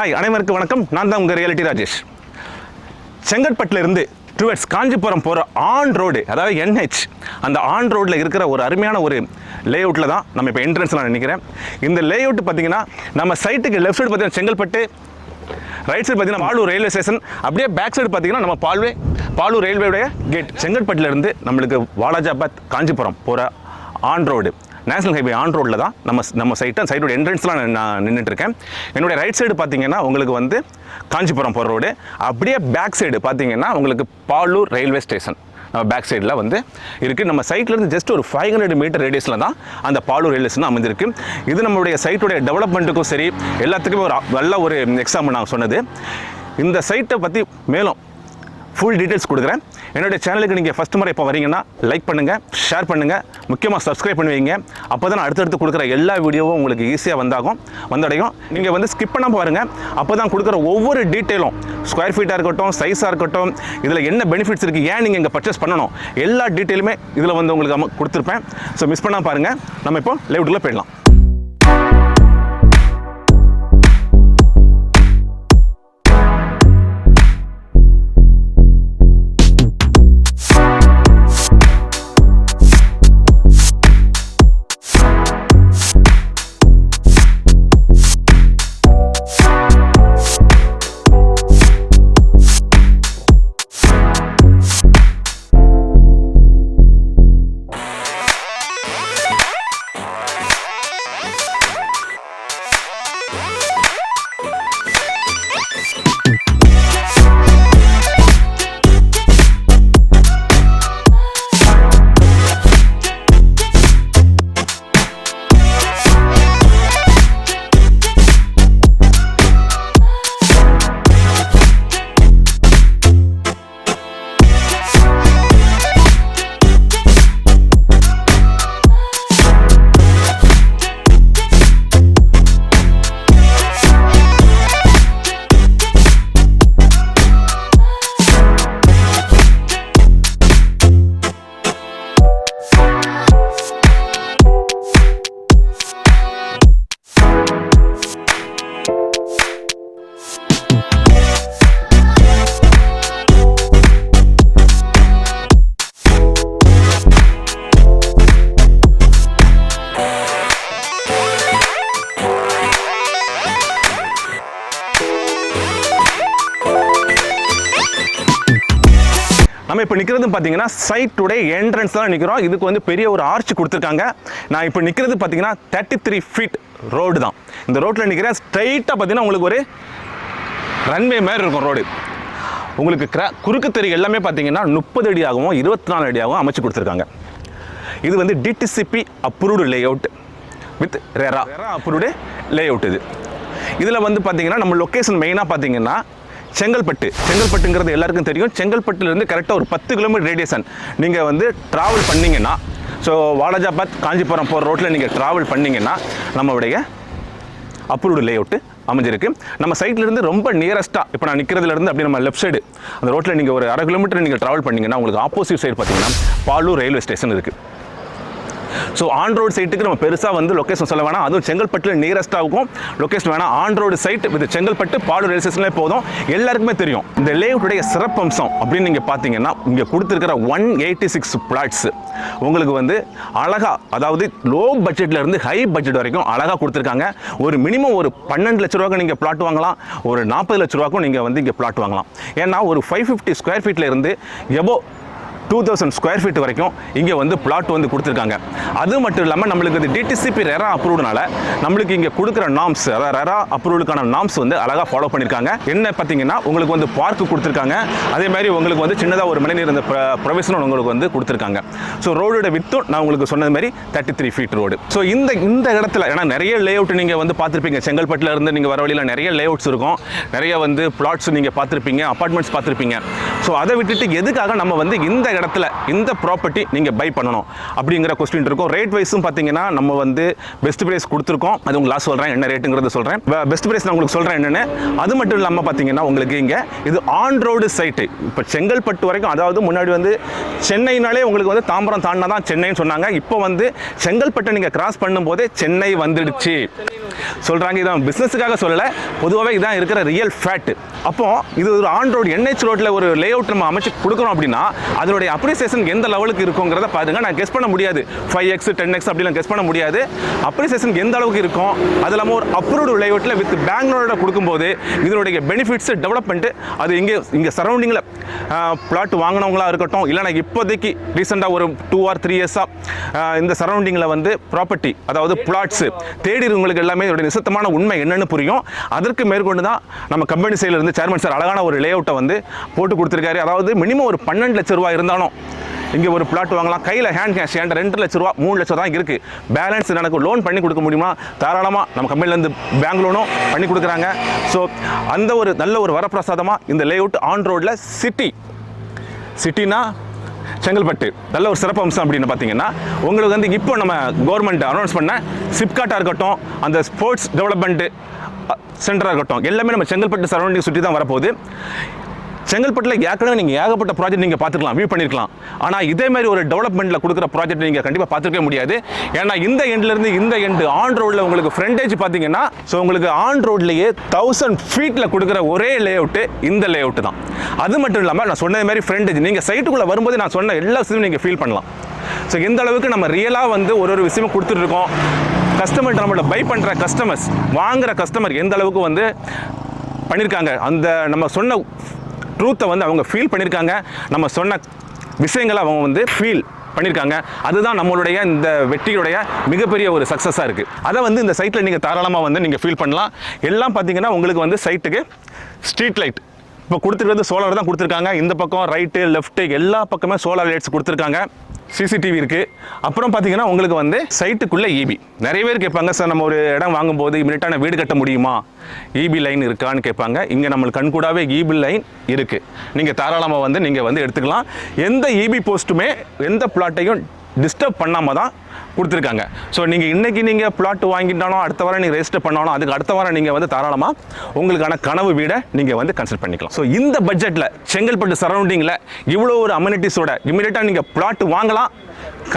Hi அனைவருக்கு வணக்கம். நான் தான் உங்கள் ரியாலிட்டி ராஜேஷ். செங்கற்பட்டிலிருந்து டுவர்ட்ஸ் காஞ்சிபுரம் போகிற ஆன் ரோடு அதாவது என்ஹெச் அந்த ஆன் ரோடில் இருக்கிற ஒரு அருமையான ஒரு லேஅவுட்டில் தான் நம்ம இப்போ என்ட்ரன்ஸ் நான் நினைக்கிறேன். இந்த லேஅவுட் பார்த்தீங்கன்னா நம்ம சைட்டுக்கு லெஃப்ட் சைடு பார்த்தீங்கன்னா செங்கல்பட்டு ரைட் சைடு பார்த்தீங்கன்னா பாலூர் ரயில்வே ஸ்டேஷன் அப்படியே பேக் சைடு பார்த்தீங்கன்னா நம்ம பால்வே பாலூர் ரயில்வேடைய கேட் செங்கல்பட்டுல இருந்து நம்மளுக்கு வாலாஜாபாத் காஞ்சிபுரம் போகிற on road national highway on ரோட்டில் தான் நம்ம நம்ம சைட்டு சைடோட என்ட்ரன்ஸ்லாம் நான் நின்றுட்டு இருக்கேன் என்னுடைய ரைட் சைடு பார்த்தீங்கன்னா உங்களுக்கு வந்து காஞ்சிபுரம் போகிற ரோடு அப்படியே பேக் சைடு பார்த்தீங்கன்னா உங்களுக்கு பாலூர் ரயில்வே ஸ்டேஷன் நம்ம பேக் சைடில் வந்து இருக்குது நம்ம சைட்லேருந்து ஜஸ்ட் ஒரு ஃபைவ் ஹண்ட்ரட் மீட்டர் ரேடியஸில் தான் அந்த பாலூர் ரயில்வே ஸ்டேஷன் அமைஞ்சிருக்கு இது நம்மளுடைய சைட்டுடைய டெவலப்மெண்ட்டுக்கும் சரி எல்லாத்துக்குமே ஒரு நல்ல ஒரு எக்ஸாம்பிள் நான் சொன்னது. இந்த சைட்டை பற்றி மேலும் ஃபுல் டீட்டெயில்ஸ் கொடுக்குறேன். என்னுடைய சேனலுக்கு நீங்கள் ஃபஸ்ட் முறை இப்போ வரீங்கன்னா லைக் பண்ணுங்கள் ஷேர் பண்ணுங்கள் முக்கியமாக சப்ஸ்கிரைப் பண்ணுவீங்க. அப்போ தான் அடுத்தடுத்து கொடுக்குற எல்லா வீடியோவும் உங்களுக்கு ஈஸியாக வந்தாகும் வந்தடையும். நீங்கள் வந்து ஸ்கிப் பண்ணாமல் பாருங்கள் அப்போ தான் கொடுக்குற ஒவ்வொரு டீட்டெயிலும் ஸ்கொயர் ஃபீட்டாக இருக்கட்டும் சைஸாக இருக்கட்டும் இதில் என்ன பெனிஃபிட்ஸ் இருக்குது ஏன் நீங்கள் இங்கே பர்ச்சேஸ் பண்ணணும் எல்லா டீட்டெயிலுமே இதில் வந்து உங்களுக்கு கொடுத்துருப்பேன். ஸோ மிஸ் பண்ணால் பாருங்கள் நம்ம இப்போ லேவுட்டில் போயிடலாம். நம்ம இப்போ நிற்கிறது பார்த்தீங்கன்னா சைட்டுடைய என்ட்ரன்ஸ் தான் நிற்கிறோம் இதுக்கு வந்து பெரிய ஒரு ஆர்ச் கொடுத்துருக்காங்க. நான் இப்போ நிற்கிறது பார்த்தீங்கன்னா தேர்ட்டி த்ரீ ஃபீட் ரோடு தான். இந்த ரோட்டில் நிற்கிறேன் ஸ்ட்ரைட்டாக பார்த்தீங்கன்னா உங்களுக்கு ஒரு ரன்வே மாதிரி இருக்கும் ரோடு உங்களுக்கு கிரா குறுக்கு தெரு எல்லாமே பார்த்தீங்கன்னா முப்பது அடியாகவும் இருபத்தி நாலு அடியாகவும் அமைச்சு கொடுத்துருக்காங்க. இது வந்து DTCP approved layout with RERA RERA approved layout இது. இதில் வந்து பார்த்தீங்கன்னா நம்ம லொக்கேஷன் மெயினாக பார்த்தீங்கன்னா செங்கல்பட்டு. செங்கல்பட்டுங்கிறது எல்லாருக்கும் தெரியும். செங்கல்பட்டுலேருந்து கரெக்டாக ஒரு பத்து கிலோமீட்டர் ரேடியேஷன் நீங்கள் வந்து ட்ராவல் பண்ணீங்கன்னா ஸோ வாலாஜாபாத் காஞ்சிபுரம் போகிற ரோட்டில் நீங்கள் ட்ராவல் பண்ணீங்கன்னா நம்மளுடைய அப்ரூவ்டு லேஅவுட்டு அமைஞ்சிருக்கு. நம்ம சைட்லேருந்து ரொம்ப நியரஸ்ட்டாக இப்போ நான் நிற்கிறதுலேருந்து அப்படி நம்ம லெஃப்ட் சைடு அந்த ரோட்டில் நீங்கள் ஒரு அரை கிலோமீட்டர் நீங்கள் ட்ராவல் பண்ணீங்கன்னா உங்களுக்கு ஆப்போசிட் சைடு பார்த்தீங்கன்னா பாலூர் ரயில்வே ஸ்டேஷன் இருக்குது ஸோ ஆன் ரோடு சைட்டுக்கு நம்ம பெருசாக வந்து லொக்கேஷன் சொல்ல வேணாம். அதுவும் செங்கல்பட்டில் நியரஸ்ட்டாகவும் லொக்கேஷன் வேணாம். On road side with Chengalpattu Palur rail ஸ்டேஷன்லேயே போதும். எல்லாருக்குமே தெரியும். இந்த லேஅவுட்டுடைய சிறப்பம்சம் அப்படின்னு நீங்கள் பார்த்தீங்கன்னா இங்கே கொடுத்துருக்கிற ஒன் எயிட்டி சிக்ஸ் பிளாட்ஸ் உங்களுக்கு வந்து அழகா அதாவது லோ பட்ஜெட்லேருந்து ஹை பட்ஜெட் வரைக்கும் அழகாக கொடுத்துருக்காங்க. ஒரு மினிமம் ஒரு பன்னெண்டு லட்ச ரூபாய்க்கு நீங்கள் பிளாட் வாங்கலாம். ஒரு நாற்பது லட்ச ரூபாய்க்கும் நீங்கள் வந்து இங்கே பிளாட் வாங்கலாம். ஏன்னா ஒரு five fifty square ஃபீட்லேருந்து above two thousand square feet வரைக்கும் இங்கே வந்து பிளாட் வந்து கொடுத்துருக்காங்க. அது மட்டும் இல்லாமல் நம்மளுக்கு இது டிடிசிபி ரெரா அப்ரூவ்டுனால நம்மளுக்கு இங்கே கொடுக்குற நாம்ஸ் அதாவது ரெரா அப்ரூவலுக்கான நாம்ஸ் வந்து அழகாக ஃபாலோ பண்ணியிருக்காங்க என்ன பார்த்தீங்கன்னா உங்களுக்கு வந்து பார்க்கு கொடுத்துருக்காங்க. அதே மாதிரி உங்களுக்கு வந்து சின்னதாக ஒரு மணிநீர் இந்த ப்ரொவிஷனும் உங்களுக்கு வந்து கொடுத்துருக்காங்க. ஸோ ரோடோட வித்தும் நான் உங்களுக்கு சொன்னது மாதிரி thirty three feet road so இந்த இந்த இடத்துல ஏன்னா நிறைய லேஅவுட் நீங்கள் வந்து பார்த்துருப்பீங்க. செங்கல்பட்டில் இருந்து நீங்கள் வர வழியில் நிறைய லே அவுட்ஸ் இருக்கும். நிறைய வந்து பிளாட்ஸ் நீங்கள் பார்த்துருப்பீங்க அப்பார்ட்மெண்ட்ஸ் பார்த்துருப்பீங்க. ஸோ அதை விட்டுட்டு எதுக்காக நம்ம வந்து இந்த இடத்துல இந்த ப்ராப்பர்ட்டி நீங்கள் பை பண்ணணும். அப்படிங்கிற கொஸ்டின் இருக்கும். ரேட் வைஸும் பார்த்தீங்கன்னா நம்ம வந்து பெஸ்ட் ப்ரைஸ் கொடுத்துருக்கோம். அது உங்களுக்கு லாஸ்ட் சொல்கிறேன் என்ன ரேட்டுங்கிறத சொல்கிறேன் பெஸ்ட் ப்ரைஸ் நான் உங்களுக்கு சொல்கிறேன் என்னென்னு. அது மட்டும் இல்லாமல் பார்த்தீங்கன்னா உங்களுக்கு இங்கே இது ஆன் ரோடு சைட்டு இப்போ செங்கல்பட்டு வரைக்கும் அதாவது முன்னாடி வந்து சென்னைனாலே உங்களுக்கு வந்து தாம்பரம் தாண்டினா தான் சென்னைன்னு சொன்னாங்க. இப்போ வந்து செங்கல்பட்டை நீங்கள் கிராஸ் பண்ணும்போதே சென்னை வந்துடுச்சு. சொல்கிறாங்க இதான் பிஸ்னஸுக்காக சொல்லலை பொதுவாகவே இதான் இருக்கிற ரியல் ஃபேக்ட் அப்போது இது ஒரு ஆன் ரோடு என்ஹெச் ரோட்டில் ஒரு லே அவுட் நம்ம அமைச்சு கொடுக்குறோம் அப்படின்னா அதனுடைய அப்ரிசியேஷன் எந்த லெவலுக்கு இருக்குங்கிறத பாருங்க. நான் கெஸ் பண்ண முடியாது. ஃபைவ் எக்ஸ் டென் எக்ஸ் அப்படிலாம் கெஸ் பண்ண முடியாது. அப்ரிசியேஷன் எந்த அளவுக்கு இருக்கும் அது இல்லாமல் ஒரு அப்ரூவ்டு லே அவுட்டில் வித் பெங்களூரோட கொடுக்கும்போது இதனுடைய பெனிஃபிட்ஸ் டெவலப்மெண்ட் அது இங்கே இங்கே சரௌண்டிங்கில் பிளாட் வாங்கினவங்களா இருக்கட்டும் இல்லைனா இப்போதைக்கு ரீசெண்டாக ஒரு டூ ஆர் த்ரீ இயர்ஸாக இந்த சரௌண்டிங்கில் வந்து ப்ராப்பர்ட்டி அதாவது பிளாட்ஸ் தேடிறவங்களுக்கு எல்லாமே இதோட நிசத்தமான உண்மை என்னன்னு புரியும். அதற்கு மேற்கொண்டு தான் நம்ம கம்பெனி சைடில் சேர்மன் சார் அழகான ஒரு லே அவுட்டை வந்து போட்டு கொடுத்துருக்காரு. அதாவது மினிமம் ஒரு பன்னெண்டு லட்ச ரூபா இருந்தாலும் இங்கே ஒரு பிளாட் வாங்கலாம். கையில் ஹேண்ட் கேஷ் ஹேண்ட் ரெண்டு லட்ச ரூபா மூணு லட்சம் தான் இருக்குது பேலன்ஸ் எனக்கு லோன் பண்ணி கொடுக்க முடியுமா? தாராளமாக நம்ம கம்பெனிலேருந்து பேங்க் லோனும் பண்ணி கொடுக்குறாங்க. ஸோ அந்த ஒரு நல்ல ஒரு வரப்பிரசாதமாக இந்த லே அவுட் ஆன் ரோடில் சிட்டி சிட்டினா செங்கல்பட்டு. நல்ல ஒரு சிறப்பு அம்சம் அப்படின்னு பார்த்தீங்கன்னா உங்களுக்கு வந்து இப்போ நம்ம கவர்மெண்ட் அனௌன்ஸ் பண்ண சிப்காட்டாக இருக்கட்டும் அந்த ஸ்போர்ட்ஸ் டெவலப்மெண்ட்டு சென்டராக இருக்கட்டும் எல்லாமே நம்ம செங்கல்பட்டு சரௌண்டிங் சுற்றி தான் வரப்போகுது. செங்கல்பட்டில் ஏற்கனவே நீங்கள் ஏகப்பட்ட ப்ராஜெக்ட் நீங்கள் பார்த்துக்கலாம் வியூ பண்ணிருக்கலாம். ஆனால் இதே மாதிரி ஒரு டெவலப்மெண்ட்டில் கொடுக்குற ப்ராஜெக்ட் நீங்கள் கண்டிப்பாக பார்த்துருக்க முடியாது. ஏன்னா இந்த எண்ட்லேருந்து இந்த எண்டு ஆன் ரோடில் உங்களுக்கு ஃப்ரண்டேஜ் பார்த்தீங்கன்னா ஸோ உங்களுக்கு ஆன் ரோட்லேயே தௌசண்ட் ஃபீட்டில் கொடுக்குற ஒரே லே அவுட்டு இந்த லே அவுட்டு தான். அது மட்டும் இல்லாமல் நான் சொன்னது மாதிரி ஃப்ரண்டேஜ் நீங்கள் சைட்டுக்குள்ளே வரும்போது நான் சொன்ன எல்லா விஷயமும் நீங்கள் ஃபீல் பண்ணலாம். ஸோ எந்த அளவுக்கு நம்ம ரியலாக வந்து ஒரு ஒரு விஷயமும் கொடுத்துட்ருக்கோம் கஸ்டமர்கிட்ட கஸ்டமர் நம்மளோட பை பண்ணுற கஸ்டமர்ஸ் வாங்குகிற கஸ்டமர் எந்த அளவுக்கு வந்து பண்ணியிருக்காங்க அந்த நம்ம சொன்ன ட்ரூத்தை வந்து அவங்க ஃபீல் பண்ணியிருக்காங்க நம்ம சொன்ன விஷயங்களை அவங்க வந்து ஃபீல் பண்ணியிருக்காங்க அதுதான் நம்மளுடைய இந்த வெற்றியுடைய மிகப்பெரிய ஒரு சக்ஸஸாக இருக்குது அதை வந்து இந்த சைட்டில் நீங்கள் தாராளமாக வந்து நீங்கள் ஃபீல் பண்ணலாம். எல்லாம் பார்த்தீங்கன்னா உங்களுக்கு வந்து சைட்டுக்கு ஸ்ட்ரீட் லைட் இப்போ கொடுத்துருக்கிறது சோலார் தான் கொடுத்துருக்காங்க. இந்த பக்கம் ரைட்டு லெஃப்ட்டு எல்லா பக்கமே சோலார் லைட்ஸ் கொடுத்துருக்காங்க. சிசிடிவி இருக்குது அப்புறம் பார்த்தீங்கன்னா உங்களுக்கு வந்து சைட்டுக்குள்ளே ஈபி நிறைய பேர் கேட்பாங்க சார் நம்ம ஒரு இடம் வாங்கும்போது இமீடியட்டாக வீடு கட்ட முடியுமா? ஈபி லைன் இருக்கான்னு கேட்பாங்க. இங்கே நம்மளுக்கு கண்கூடாவே ஈபி லைன் இருக்குது நீங்கள் தாராளமாக வந்து நீங்கள் வந்து எடுத்துக்கலாம். எந்த இபி போஸ்ட்டுமே எந்த பிளாட்டையும் டிஸ்டர்ப் பண்ணாமல் தான் கொடுத்துருக்காங்க. ஸோ நீங்கள் இன்றைக்கி நீங்கள் பிளாட் வாங்கிட்டாலும் அடுத்த வாரம் நீங்கள் ரெஜிஸ்டர் பண்ணாலும் அதுக்கு அடுத்த வாரம் நீங்கள் வந்து தாராளமாக உங்களுக்கான கனவு வீடை நீங்கள் வந்து கன்சிடர் பண்ணிக்கலாம். ஸோ இந்த பட்ஜெட்டில் செங்கல்பட்டு சரௌண்டிங்கில் இவ்வளோ ஒரு அம்யூனிட்டிஸோட இமீடியட்டாக நீங்கள் பிளாட் வாங்கலாம்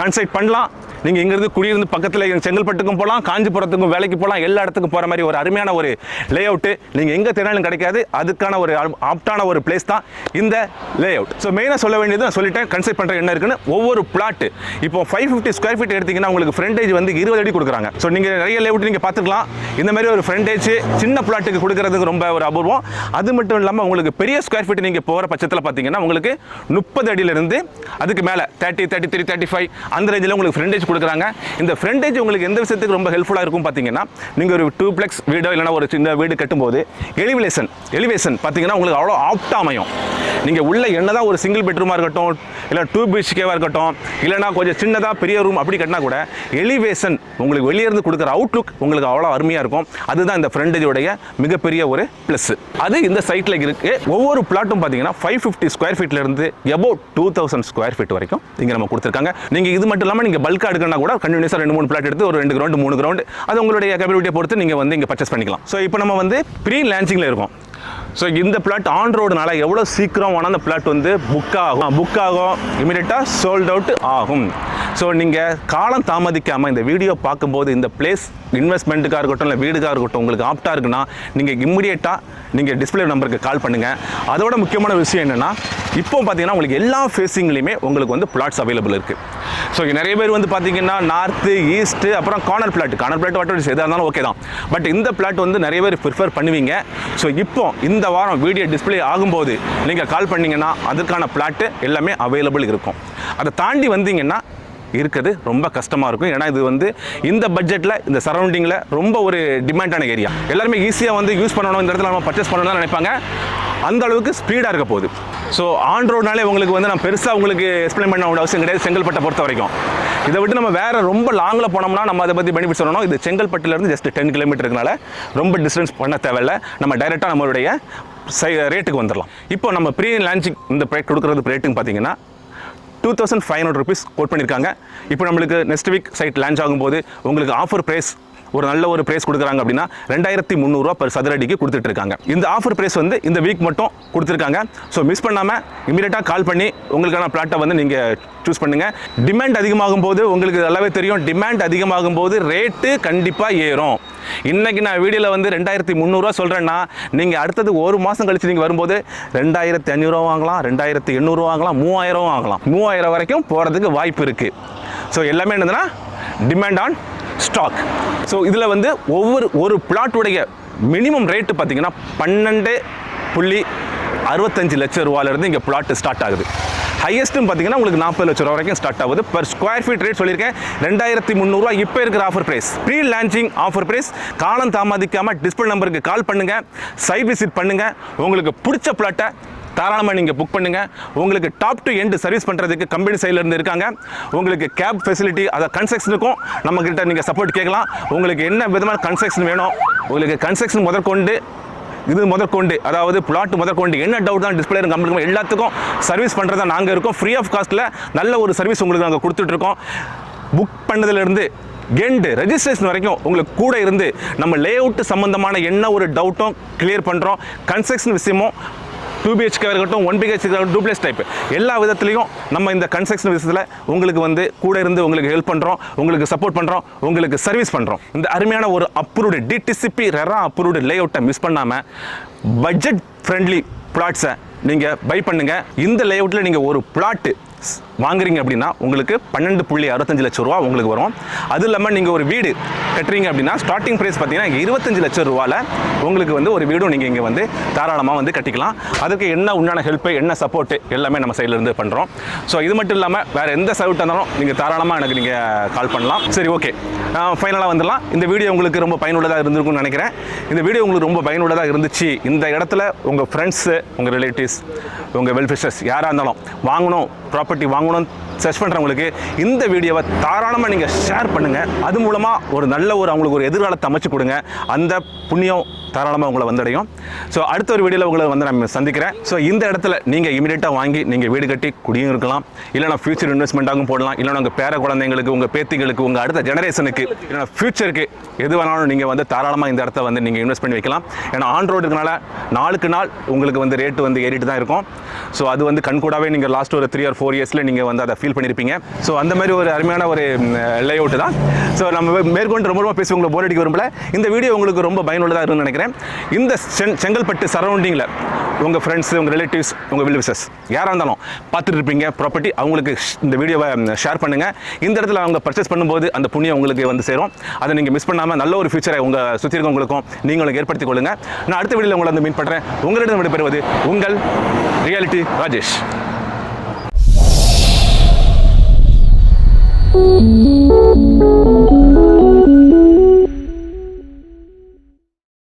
கன்சல்ட் பண்ணலாம். நீங்கள் இங்கேருந்து குடியிருந்து பக்கத்தில் செங்கல்பட்டுக்கும் போகலாம் காஞ்சிபுரத்துக்கும் வேலைக்கு போகலாம் எல்லா இடத்துக்கும் போகிற மாதிரி ஒரு அருமையான ஒரு லே அவுட்டு நீங்கள் எங்கே தேடினாலும் கிடைக்காது அதுக்கான ஒரு ஆப்டான ஒரு பிளேஸ் தான் இந்த லே அவுட் ஸோ மெயினாக சொல்ல வேண்டியது நான் சொல்லிட்டேன் கன்சல்ட் பண்ணுற என்ன இருக்குன்னு? ஒவ்வொரு பிளாட் இப்போ ஃபைவ் ஃபிஃப்டி ஸ்கொயர் ஃபீட் எடுத்தீங்கன்னா உங்களுக்கு ஃப்ரண்டேஜ் வந்து இருபது அடி கொடுக்குறாங்க. ஸோ நீங்கள் நிறைய லே அவுட் நீங்கள் பார்த்துக்கலாம். இந்த மாதிரி ஒரு ஃப்ரண்டேஜ் சின்ன பிளாட்டுக்கு கொடுக்குறதுக்கு ரொம்ப ஒரு அபூர்வம். அது மட்டும் இல்லாமல் உங்களுக்கு பெரிய ஸ்கொயர் ஃபீட் நீங்கள் போகிற பட்சத்தில் பார்த்தீங்கன்னா உங்களுக்கு முப்பது அடியிலிருந்து அதுக்கு மேலே thirty thirty three thirty five அந்த ரேஞ்சில் உங்களுக்கு ஃப்ரெண்டேஜ் கொடுக்குறாங்க. இந்த ஃப்ரெண்டேஜ் உங்களுக்கு எந்த விஷயத்துக்கு ரொம்ப ஹெல்ப்ஃபுல்லாக இருக்கும் பார்த்தீங்கன்னா நீங்கள் ஒரு டூ பிளக்ஸ் வீடோ இல்லைனா ஒரு சின்ன வீடு கட்டும்போது எலிவேஷன் எலிவேஷன் பார்த்தீங்கன்னா உங்களுக்கு அவ்வளோ ஆப்டாக அமையும். நீங்கள் உள்ள என்னதான் ஒரு சிங்கிள் பெட்ரூமாக இருக்கட்டும் இல்லை டூ பிஹெச்கேவாக இருக்கட்டும் இல்லைனா கொஞ்சம் சின்னதாக பெரிய ரூம் அப்படி கட்டினா கூட எலிவேஷன் உங்களுக்கு வெளியே இருந்து கொடுக்குற அவுட்லுக் உங்களுக்கு அவ்வளோ அருமையாக இருக்கும். அதுதான் இந்த ஃப்ரண்டேஜோடைய மிகப்பெரிய ஒரு ப்ளஸ் அது இந்த சைட்டில் இருக்குது ஒவ்வொரு பிளாட்டும் பார்த்தீங்கன்னா five fifty square ஃபீட்லேருந்து above two thousand square feet வரைக்கும் இங்கே நம்ம கொடுத்துருக்காங்க. நீங்கள் இது மட்டும் இல்லாமல் நீங்கள் பல்காக எடுக்கணும்னா கூட கண்டினியூஸாக ரெண்டு மூணு பிளாட் எடுத்து ஒரு ரெண்டு கிரவுண்டு மூணு கிரவுண்ட் அது உங்களுடைய கேபிலிட்டியை பொறுத்து நீங்கள் வந்து இங்கே பர்ச்சேஸ் பண்ணிக்கலாம். ஸோ இப்போ நம்ம வந்து ப்ரீ லான்ச்சிங்கில் இருக்கும். ஸோ இந்த பிளாட் ஆன் ரோடுனால எவ்வளோ சீக்கிரம் வேணால் அந்த பிளாட் வந்து புக் ஆகும்? புக் ஆகும். இமீடியட்டாக சோல்ட் அவுட் ஆகும். ஸோ நீங்கள் காலம் தாமதிக்காமல் இந்த வீடியோ பார்க்கும்போது இந்த பிளேஸ் இன்வெஸ்ட்மெண்ட்டுக்காக இருக்கட்டும் இல்லை வீடுக்காக இருக்கட்டும் உங்களுக்கு ஆப்டாக இருக்குன்னா நீங்கள் இம்மிடியேட்டாக நீங்கள் டிஸ்பிளே நம்பருக்கு கால் பண்ணுங்கள் அதோட முக்கியமான விஷயம் என்னென்னா இப்போ பார்த்தீங்கன்னா உங்களுக்கு எல்லா ஃபேஸிங்லேயுமே உங்களுக்கு வந்து பிளாட்ஸ் அவைலபிள் இருக்குது ஸோ நிறைய பேர் வந்து பார்த்தீங்கன்னா நார்த்து ஈஸ்ட்டு அப்புறம் corner plot corner plot water எதாக இருந்தாலும் ஓகே தான். பட் இந்த பிளாட் வந்து நிறைய பேர் ப்ரிஃபர் பண்ணுவீங்க. ஸோ இப்போ இந்த வாரம் வீடியோ டிஸ்பிளே ஆகும்போது நீங்கள் கால் பண்ணிங்கன்னா அதுக்கான பிளாட்டு எல்லாமே அவைலபிள் இருக்கும். அதை தாண்டி வந்தீங்கன்னா இருக்கிறது ரொம்ப கஷ்டமாக இருக்கும். ஏன்னா இது வந்து இந்த பட்ஜெட்டில் இந்த சரௌண்டிங்கில் ரொம்ப ஒரு டிமாண்டான ஏரியா எல்லாருமே ஈஸியாக வந்து யூஸ் பண்ணணும். இந்த இடத்துல நம்ம பர்ச்சேஸ் பண்ணணும் நினைப்பாங்க. அந்த அளவுக்கு ஸ்பீடாக இருக்க போகுது. ஸோ ஆன் ரோட்னாலே உங்களுக்கு வந்து நான் பெருசாக உங்களுக்கு எக்ஸ்பிளைன் பண்ண வேண்டிய அவசியம் கிடையாது. செங்கல்பட்டை பொறுத்த வரைக்கும். இதை விட்டு நம்ம வேறு ரொம்ப லாங்கில் போனோம்னா நம்ம அதை பற்றி பெனிஃபிட் சொல்லணும். இது செங்கல்பட்டுலேருந்து ஜஸ்ட் டென் கிலோமீட்டருக்குனால ரொம்ப டிஸ்டன்ஸ் பண்ண தேவையில்ல. நம்ம டைரெக்டாக நம்மளுடைய சை ரேட்டுக்கு வந்துடலாம் இப்போ நம்ம ப்ரீ லான்ச்சிங் இந்த ப்ரைட் கொடுக்குறது ரேட்டுன்னு பார்த்தீங்கன்னா two thousand five hundred rupees quote பண்ணியிருக்காங்க இப்போ நம்மளுக்கு நெக்ஸ்ட் வீக் சைட் லான்ச் ஆகும்போது உங்களுக்கு ஆஃபர் ப்ரைஸ் ஒரு நல்ல ஒரு பிரைஸ் கொடுக்குறாங்க அப்படின்னா ரெண்டாயிரத்தி முந்நூறுரூவா பர் சதுரடிக்கு கொடுத்துட்ருக்காங்க. இந்த ஆஃபர் பிரைஸ் வந்து இந்த வீக் மட்டும் கொடுத்துருக்காங்க. ஸோ மிஸ் பண்ணாமல் இமீடியட்டாக கால் பண்ணி உங்களுக்கான பிளாட்டை வந்து நீங்கள் சூஸ் பண்ணுங்கள் டிமாண்ட் அதிகமாகும் போது உங்களுக்கு நல்லாவே தெரியும். டிமாண்ட் அதிகமாகும் போது ரேட்டு கண்டிப்பாக ஏறும். இன்னைக்கு நான் வீடியோவில் வந்து ரெண்டாயிரத்தி முந்நூறுரூவா சொல்கிறேன்னா நீங்கள் அடுத்தது ஒரு மாதம் கழித்து நீங்கள் வரும்போது ரெண்டாயிரத்தி அஞ்சூறுவா வாங்கலாம் ரெண்டாயிரத்தி எண்ணூறுவா வாங்கலாம் மூவாயிரம் வாங்கலாம். மூவாயிரம் வரைக்கும் போகிறதுக்கு வாய்ப்பு இருக்குது ஸோ எல்லாமே என்னதுன்னா டிமாண்ட் ஆன் ஸ்டாக் ஸோ இதில் வந்து ஒவ்வொரு ஒரு பிளாட்டுடைய மினிமம் ரேட்டு பார்த்தீங்கன்னா பன்னெண்டு புள்ளி அறுபத்தஞ்சு லட்சம் ரூபாலேருந்து இங்கே பிளாட்டு ஸ்டார்ட் ஆகுது. ஹையஸ்ட்னு பார்த்தீங்கன்னா உங்களுக்கு நாற்பது லட்சம் ரூபா வரைக்கும் ஸ்டார்ட் ஆகுது. பர் ஸ்கொயர் ஃபீட் ரேட் சொல்லியிருக்கேன். ரெண்டாயிரத்தி முந்நூறுரூவா இப்போ இருக்கிற offer price pre launching offer price காலம் தாமதிக்காமல் டிஸ்பிள் நம்பருக்கு கால் பண்ணுங்கள் சைட் விசிட் பண்ணுங்கள் உங்களுக்கு பிடிச்ச பிளாட்டை தாராளமாக நீங்கள் புக் பண்ணுங்கள் உங்களுக்கு டாப் டு எண்டு சர்வீஸ் பண்ணுறதுக்கு கம்பெனி சைட்லேருந்து இருக்காங்க. உங்களுக்கு கேப் ஃபெசிலிட்டி அதை கன்ஸ்ட்ரக்ஷனுக்கும் நம்மக்கிட்ட நீங்கள் சப்போர்ட் கேட்கலாம். உங்களுக்கு என்ன விதமான கன்ஸ்ட்ரக்ஷன் வேணும்? உங்களுக்கு கன்ஸ்ட்ரக்ஷன் முதற்கொண்டு இது முதற்கொண்டு அதாவது பிளாட் முதற்கொண்டு என்ன டவுட் தான் டிஸ்பிளே கம்பெனி எல்லாத்துக்கும் சர்வீஸ் பண்ணுறதா நாங்கள் இருக்கோம். ஃப்ரீ ஆஃப் காஸ்ட்டில் நல்ல ஒரு சர்வீஸ் உங்களுக்கு நாங்கள் கொடுத்துட்ருக்கோம். புக் பண்ணதுலேருந்து எண்டு ரெஜிஸ்ட்ரேஷன் வரைக்கும் உங்களுக்கு கூட இருந்து நம்ம லே அவுட் சம்மந்தமான என்ன ஒரு டவுட்டும் கிளியர் பண்ணுறோம் கன்ஸ்ட்ரக்ஷன் விஷயமும் டூ பிஹெச்கே இருக்கட்டும் ஒன் பிஹெச்கே இருக்கட்டும் டூப்ளேஸ் டைப் எல்லா விதத்துலையும் நம்ம இந்த கன்ஸ்ட்ரக்ஷன் விஷயத்தில் உங்களுக்கு வந்து கூட இருந்து உங்களுக்கு ஹெல்ப் பண்ணுறோம் உங்களுக்கு சப்போர்ட் பண்ணுறோம் உங்களுக்கு சர்வீஸ் பண்ணுறோம் இந்த அருமையான ஒரு அப்ரூவ்டு டிடிசிபி ரெரா அப்ரூவ்டு லே அவுட்டை மிஸ் பண்ணாமல் பட்ஜெட் ஃப்ரெண்ட்லி பிளாட்ஸை நீங்கள் பை பண்ணுங்கள் இந்த லே அவுட்டில் நீங்கள் ஒரு பிளாட்டு வாங்குறீங்க அப்படின்னா உங்களுக்கு பன்னெண்டு புள்ளி அறுபத்தஞ்சு லட்சம் ரூபா உங்களுக்கு வரும். அது இல்லாமல் நீங்கள் ஒரு வீடு கட்டுறீங்க அப்படின்னா ஸ்டார்டிங் ப்ரைஸ் பார்த்தீங்கன்னா இருபத்தஞ்சு லட்சம் ரூபாவில் உங்களுக்கு வந்து ஒரு வீடும் நீங்கள் இங்கே வந்து தாராளமாக வந்து கட்டிக்கலாம். அதுக்கு என்ன உண்டான ஹெல்ப்பு என்ன சப்போர்ட்டு எல்லாமே நம்ம சைடுல இருந்து பண்ணுறோம் ஸோ இது மட்டும் இல்லாமல் வேறு எந்த சவுட்டாக இருந்தாலும் நீங்கள் தாராளமாக எனக்கு நீங்கள் கால் பண்ணலாம். சரி ஓகே ஃபைனலாக வந்துடலாம். இந்த வீடியோ உங்களுக்கு ரொம்ப பயனுள்ளதாக இருந்திருக்கும்னு நினைக்கிறேன். இந்த வீடியோ உங்களுக்கு ரொம்ப பயனுள்ளதாக இருந்துச்சு. இந்த இடத்துல உங்கள் ஃப்ரெண்ட்ஸு உங்கள் ரிலேட்டிவ்ஸ் உங்கள் வெல்ஃபிஷர்ஸ் யாராக இருந்தாலும் வாங்கணும் ப்ராப்பர்ட்டி வாங்கணும்னு சர்ச் பண்ணுறவங்களுக்கு இந்த வீடியோவை தாராளமாக நீங்கள் ஷேர் பண்ணுங்கள் அது மூலமாக ஒரு நல்ல ஒரு அவங்களுக்கு ஒரு எதிர்காலத்தை அமைச்சு கொடுங்க. அந்த புண்ணியம் தாராளமாக உங்களை வந்தடையும். ஸோ அடுத்த ஒரு வீடியோவில் உங்களை வந்து நான் சந்திக்கிறேன். ஸோ இந்த இடத்துல நீங்கள் இமீடியட்டாக வாங்கி நீங்கள் வீடு கட்டி குடியும் இருக்கலாம். இல்லைனா ஃபியூச்சர் இன்வெஸ்ட்மெண்ட்டாகவும் போடலாம். இல்லைனா உங்கள் பேர குழந்தைங்களுக்கு உங்கள் பேத்திகளுக்கு உங்கள் அடுத்த ஜெனரேஷனுக்கு இல்லைனா ஃபியூச்சருக்கு எது வேணாலும் நீங்கள் வந்து தாராளமாக இந்த இடத்த வந்து நீங்கள் இன்வெஸ்ட் பண்ணி வைக்கலாம். ஏன்னா ஆன் ரோடு இருக்கனால நாளுக்கு நாள் உங்களுக்கு வந்து ரேட்டு வந்து ஏறிட்டு தான் இருக்கும். ஸோ அது வந்து கண்கூடாவே நீங்கள் லாஸ்ட் ஒரு த்ரீ ஆர் ஃபோர் இயர்ஸில் நீங்கள் வந்து அதை ஃபீல் பண்ணியிருப்பீங்க ஸோ அந்த மாதிரி ஒரு அருமையான ஒரு லே அவுட் தான். ஸோ நம்ம மேற்கொண்டு ரொம்ப ரொம்ப பேசி உங்களுக்கு போர் அடிக்க விரும்பல. இந்த வீடியோ உங்களுக்கு ரொம்ப பயனுள்ளதாக இருக்கும்னு நினைக்கிறேன். இந்த செங் செங்கல்பட்டு சரௌண்டிங்கில் உங்கள் ஃப்ரெண்ட்ஸ் உங்கள் ரிலேட்டிவ்ஸ் உங்கள் வில்விசஸ் யாராக இருந்தாலும் பார்த்துட்டு இருப்பீங்க. ப்ராப்பர்ட்டி அவங்களுக்கு இந்த வீடியோவை ஷேர் பண்ணுங்கள் இந்த இடத்துல அவங்க பர்ச்சேஸ் பண்ணும்போது அந்த புண்ணியம் உங்களுக்கு வந்து சேரும். அதை நீங்கள் மிஸ் பண்ணாமல் நல்ல ஒரு ஃபியூச்சரை உங்கள் சுற்றி இருக்கவங்களுக்கும் நீங்களும் ஏற்படுத்திக் கொள்ளுங்கள் நான் அடுத்த வீடியோவில் உங்களை வந்து மீட் பண்ணுறேன் உங்களிடம் விடைபெறுவது உங்கள் ரியாலிட்டி ராஜேஷ். うん。